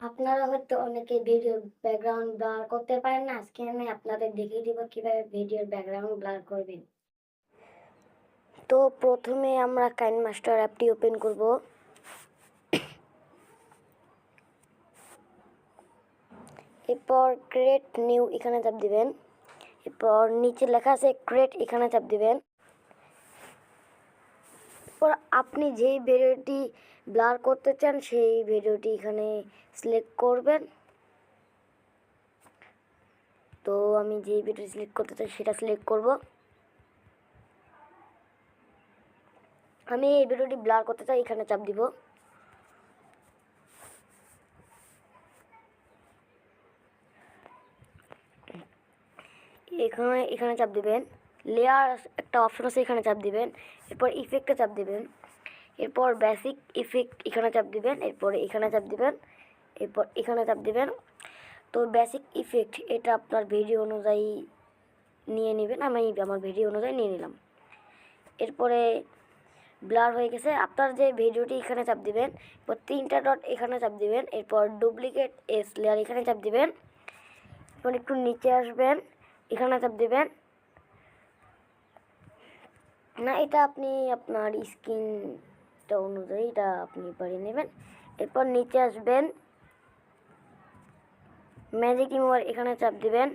আপনারা হয়তো অনেকে ভিডিওর ব্যাকগ্রাউন্ড ব্লার করতে পারেন না। আজকে আমি আপনাদের দেখিয়ে দিব কীভাবে ভিডিওর ব্যাকগ্রাউন্ড ব্লার করবেন। তো প্রথমে আমরা কাইন মাস্টার অ্যাপটি ওপেন করব। এরপর ক্রিয়েট নিউ এখানে চাপ দিবেন। এরপর নিচে লেখা আছে ক্রিয়েট এখানে চাপ দিবেন। এরপর আপনি যেই ভিডিওটি ব্লার করতে চান, সেই ভিডিওটি এখানে সিলেক্ট করবেন। তো আমি যেই ভিডিও সিলেক্ট করতে চাই, সেটা সিলেক্ট করব। আমি এই ভিডিওটি ব্লার করতে চাই, এখানে চাপ দিব। এখানে এখানে চাপ দিবেন। লেয়ার একটা অপশন আছে, এখানে চাপ দিবেন। এরপর ইফেক্টে চাপ দিবেন। এরপর বেসিক ইফেক্ট এখানে চাপ দিবেন। এরপর এখানে চাপ দিবেন। এরপর এখানে চাপ দিবেন। তো বেসিক ইফেক্ট এটা আপনার ভিডিও অনুযায়ী নিয়ে নেবেন। আমি আমার ভিডিও অনুযায়ী নিয়ে নিলাম। এরপরে ব্লার হয়ে গেছে। আপনার যে ভিডিওটি এখানে চাপ দিবেন, এরপর তিনটা ডট এখানে চাপ দিবেন। এরপর ডুপ্লিকেট এস লেয়ার এখানে চাপ দিবেন। এরপর একটু নিচে আসবেন। এখানে চাপ দিবেন। না, এটা আপনি আপনার স্কিনটা অনুযায়ী এটা আপনি বাড়িয়ে নেবেন। এরপর নিচে আসবেন। ম্যাজিক রিমুভার এখানে চাপ দিবেন।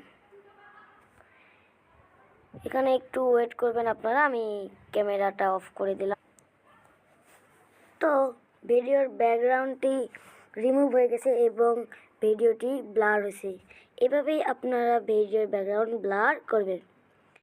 এখানে একটু ওয়েট করবেন আপনারা, আমি ক্যামেরাটা অফ করে দিলাম। তো ভিডিওর ব্যাকগ্রাউন্ডটি রিমুভ হয়ে গেছে এবং ভিডিওটি ব্লার হয়েছে। এভাবেই আপনারা ভিডিওর ব্যাকগ্রাউন্ড ব্লার করবেন।